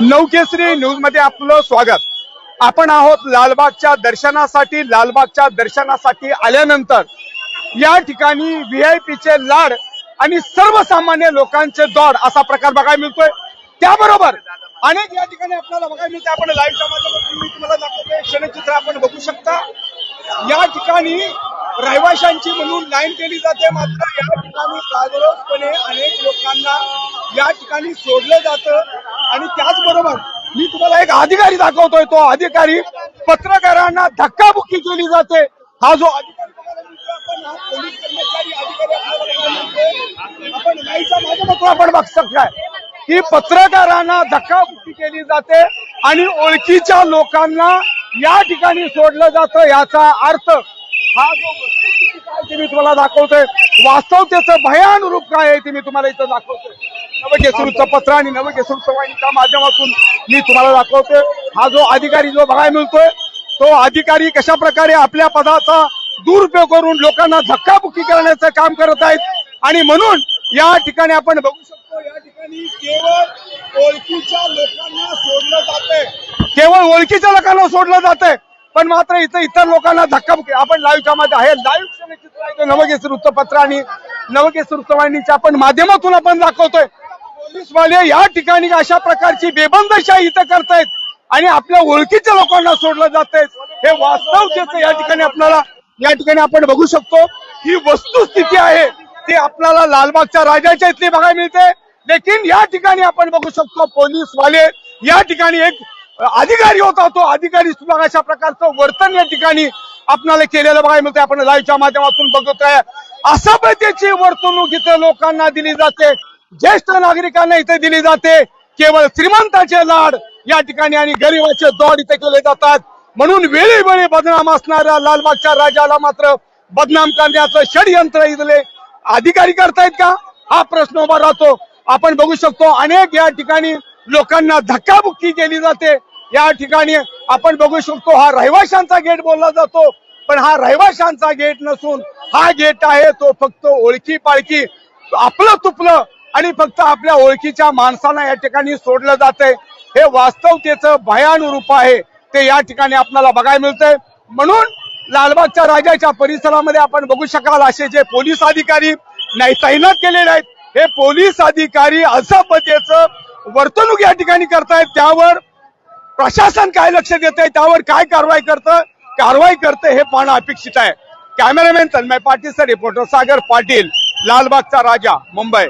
नवकेसरी न्यूजमध्ये आपलं स्वागत. आपण आहोत लालबागच्या दर्शनासाठी लालबागच्या दर्शनासाठी आल्यानंतर. या ठिकाणी व्हीआयपीचे लाड आणि सर्वसामान्य लोकांचे दौड असा प्रकार बघायला मिळतोय. त्याबरोबर अनेक या ठिकाणी आपल्याला बघायला मिळते आपण लाईव्हच्या माध्यमातून मी तुम्हाला दाखवतोय. क्षणचित्र आपण बघू शकता. या ठिकाणी रहिवाशांची म्हणून लाईन केली जाते. मात्र या ठिकाणी कागदोपणे अनेक लोकांना या ठिकाणी सोडलं जातं. आणि त्याचबरोबर मी तुम्हाला एक अधिकारी दाखवतोय तो अधिकारी पत्रकारांना धक्काबुक्की केली जाते. हा जो अधिकारी आपण, बघ पोलीस की पत्रकारांना धक्काबुक्की केली जाते आणि ओळखीच्या लोकांना या ठिकाणी सोडलं जातं याचा अर्थ हा जो वस्तुस्थिती काय ते मी तुम्हाला दाखवतोय. वास्तवतेचं भयान रूप काय आहे ते मी तुम्हाला इथं दाखवतोय. नवकेसर वृत्तपत्र आणि नवकेसर वाहिनीच्या माध्यमातून मी तुम्हाला दाखवतोय. हा जो अधिकारी जो बघायला मिळतोय तो अधिकारी कशा प्रकारे आपल्या पदाचा दुरुपयोग करून लोकांना धक्काबुक्की करण्याचं काम करत आहेत आणि म्हणून या ठिकाणी आपण बघू शकतो या ठिकाणी केवळ ओळखीच्या लोकांना सोडलं जातंय केवळ ओळखीच्या लोकांना सोडलं जातंय पण मात्र इथं इतर लोकांना धक्काबुक्की. आपण लाईव्हच्या मध्ये आहे. लाईव्ह क्षणचित्र आहे. ते नवकेसर वृत्तपत्र आणि नवकेसर वृत्तवाहिनीच्या आपण माध्यमातून आपण दाखवतोय. ऑफिसवाले या ठिकाणी अशा प्रकारची बेबंदशाही इथं करतायत आणि आपल्या ओळखीच्या लोकांना सोडलं जातंय. हे वास्तव या ठिकाणी आपल्याला या ठिकाणी आपण बघू शकतो. ही वस्तुस्थिती आहे. ती आपल्याला लालबागच्या राजाच्या इथली बघायला मिळते. लेकिन या ठिकाणी आपण बघू शकतो पोलीसवाले या ठिकाणी एक अधिकारी होता. तो अधिकारी सुद्धा अशा प्रकारचं वर्तन या ठिकाणी आपल्याला केलेलं बघायला मिळतंय. आपण लाईव्हच्या माध्यमातून बघतोय. अशा पद्धतीची वर्तणूक इथं लोकांना दिली जाते. ज्येष्ठ नागरिकांना इथे दिली जाते. केवळ श्रीमंताचे लाड या ठिकाणी आणि गरिबाचे दौड इथे केले जातात. म्हणून वेळीवेळी बदनाम असणाऱ्या लालबागच्या राजाला मात्र बदनाम करण्याचं षडयंत्र इथले अधिकारी करतायत का? हा प्रश्न उभा राहतो. आपण बघू शकतो अनेक या ठिकाणी लोकांना धक्काबुक्की केली जाते. या ठिकाणी आपण बघू शकतो हा रहिवाशांचा गेट बोलला जातो. पण हा रहिवाशांचा गेट नसून हा गेट आहे तो फक्त ओळखी पाळखी आपलं तुपलं आणि फक्त आपल्या ओळखीच्या माणसांना या ठिकाणी सोडलं जातंय. हे वास्तवतेचं भयान रूप आहे. ते या ठिकाणी आपल्याला बघायला मिळतंय. म्हणून लालबागच्या राजाच्या परिसरामध्ये आपण बघू शकाल असे जे पोलीस अधिकारी नाही तैनात केलेले आहेत. हे पोलीस अधिकारी असभ्यतेचं वर्तणूक या ठिकाणी करतायत. त्यावर प्रशासन काय लक्ष देत आहे त्यावर काय कारवाई करतं कारवाई करतं हे पाहणं अपेक्षित आहे. कॅमेरामॅन तन्मय पाटील रिपोर्टर सागर पाटील लालबागचा राजा मुंबई.